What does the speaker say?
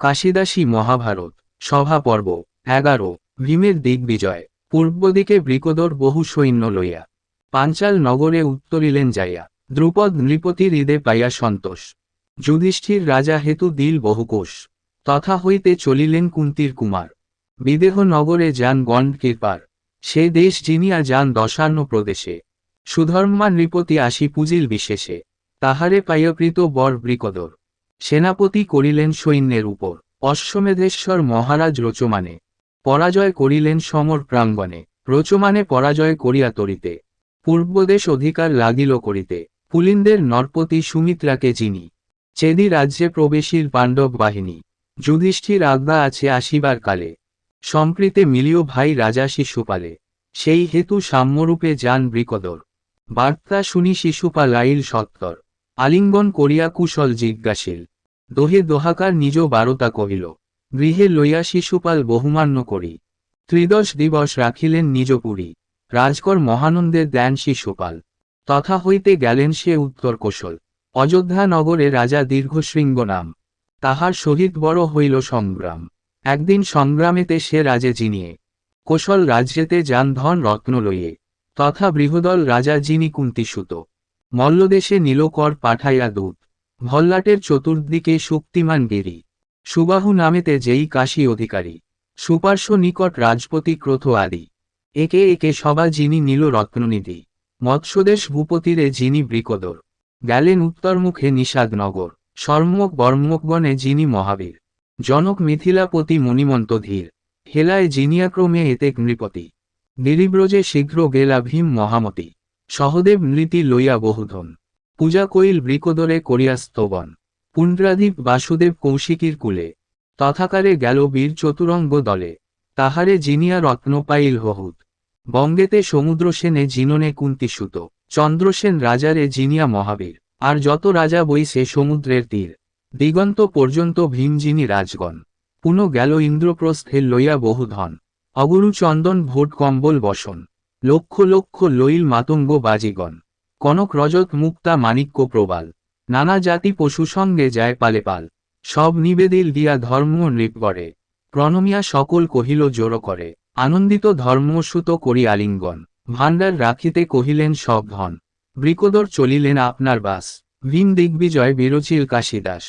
কাশিদাসী মহাভারত, সভা পর্ব, এগারো, ভীমের দিগ্বিজয় পূর্ব দিকে বৃকদর বহু সৈন্য লইয়া। পাঞ্চাল নগরে উত্তরিলেন যাইয়া, দ্রুপদ নৃপতির হৃদে পাইয়া সন্তোষ। যুধিষ্ঠির রাজা হেতু দিল বহুকোষ। তথা হইতে চলিলেন কুন্তির কুমার। বিদেহ নগরে যান গণ্ড কৃপার। সে দেশ জিনিয়া যান দশার্ণ প্রদেশে। সুধর্মা নৃপতি আসি পুজিল বিশেষে। তাহারে পাইয়কৃত বর বৃকদর। সেনাপতি করিলেন সৈন্যের উপর। অশ্বমেধেশ্বর মহারাজ রোচমানে। পরাজয় করিলেন সমর প্রাঙ্গণে। রোচমানে পরাজয় করিয়া তরিতে। পূর্বদেশ অধিকার লাগিল করিতে। পুলিনদের নরপতি সুমিত্রাকে চিনি চেদি রাজ্যে প্রবেশীর পাণ্ডব বাহিনী। যুধিষ্ঠির আজ্ঞা আছে আসিবার কালে। সম্প্রীতে মিলিও ভাই রাজা শিশুপালে। সেই হেতু সাম্যরূপে যান বৃকদর। বার্তা শুনি শিশুপাল আইল সত্তর। আলিঙ্গন করিয়া কুশল জিজ্ঞাসিল। দোহে দোহাকার নিজ বারতা কহিল, গৃহে লইয়া শিশুপাল বহুমান্য করি। ত্রিদশ দিবস রাখিলেন নিজ পুরী। রাজকর মহানন্দের দেন শিশুপাল। তথা হইতে গেলেন সে উত্তর কোশল। অযোধ্যা নগরে রাজা দীর্ঘশৃঙ্গ নাম। তাহার সহিত বড় হইল সংগ্রাম। একদিন সংগ্রামেতে সে রাজে জিনিয়ে। কোশল রাজ্যেতে যান ধন রত্ন লইয়ে। তথা বৃহদল রাজা যিনি কুন্তিসুত। মল্লদেশে নীলকর পাঠাইয়া দূত। ভল্লাটের চতুর্দিকে শক্তিমান গিরি। সুবাহু নামেতে যেই কাশী অধিকারী, সুপার্শ্ব নিকট রাজপতি ক্রোধ আদি। একে একে সবা যিনি নীল রত্ননিধি, মৎস্যদেশ ভূপতিরে যিনি বৃকদর। গেলেন উত্তরমুখে নিষাদনগর সর্মক বর্মকগণে যিনি মহাবীর। জনক মিথিলাপতি মণিমন্ত ধীর, হেলায় জিনিয়াক্রমে এতে নৃপতি। নিরিব্রজে শীঘ্র গেলা ভীম মহামতি, সহদেব নৃতি লইয়া বহুধন। পূজা কইল বৃকদরে করিয়া স্তবন পুণ্ড্রাধিপ বাসুদেব কৌশিকীর কুলে। তথাকারে গেল বীর চতুরঙ্গ দলে। তাহারে জিনিয়া রত্ন পাইল হহুত বঙ্গেতে সমুদ্র সেনে জিননে কুন্তিসুত। চন্দ্রসেন রাজারে জিনিয়া মহাবীর। আর যত রাজা বইছে সমুদ্রের তীর। দিগন্ত পর্যন্ত ভীমজিনী রাজগণ। পুন গেল ইন্দ্রপ্রস্থে লইয়া বহু ধন অগুরু চন্দন ভোট কম্বল বসন। লক্ষ লক্ষ লইল মাতঙ্গ বাজিগণ। কনক রজত মুক্তা মাণিক্য প্রবাল। নানা জাতি পশু সঙ্গে যায় পালে পাল। সব নিবেদিল দিয়া ধর্ম নৃপ করে প্রণমিয়া সকল কহিল জোর করে। আনন্দিত ধর্মসূত করি আলিঙ্গন। ভাণ্ডার রাখিতে কহিলেন সব ধন। বৃকদর চলিলেন আপনার বাস। ভীম দিগ্বিজয় বিরচিল কাশিদাস।